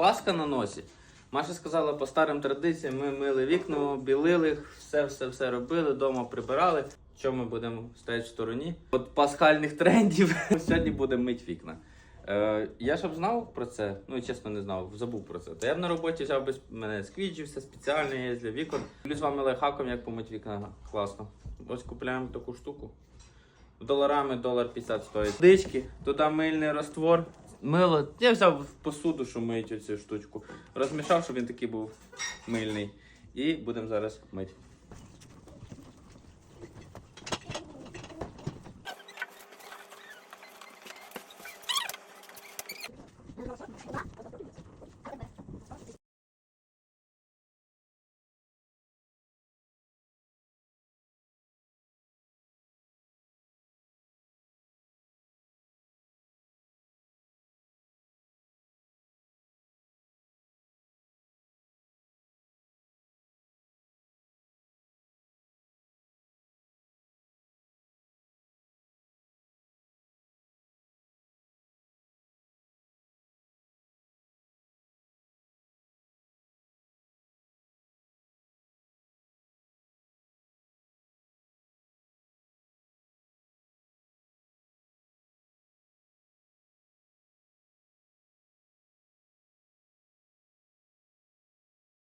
Пасха на носі. Маша сказала, по старим традиціям ми мили вікна, білили, все, все, все робили, вдома прибирали. Що ми будемо стояти в стороні? От пасхальних трендів. Сьогодні будемо мити вікна. Е, я щоб знав про це, ну чесно не знав, забув про це. То я б на роботі взяв би мене сквіджився, спеціально є для вікон. Люблю з вами лайфхаком, як помити вікна. Класно. Ось купляємо таку штуку. Доларами долар 50 стоїть. Дички, туди мильний раствор мило. Я взяв посуду, що мить цю штучку. Розмішав, щоб він такий був мильний. І будемо зараз мити. Thank.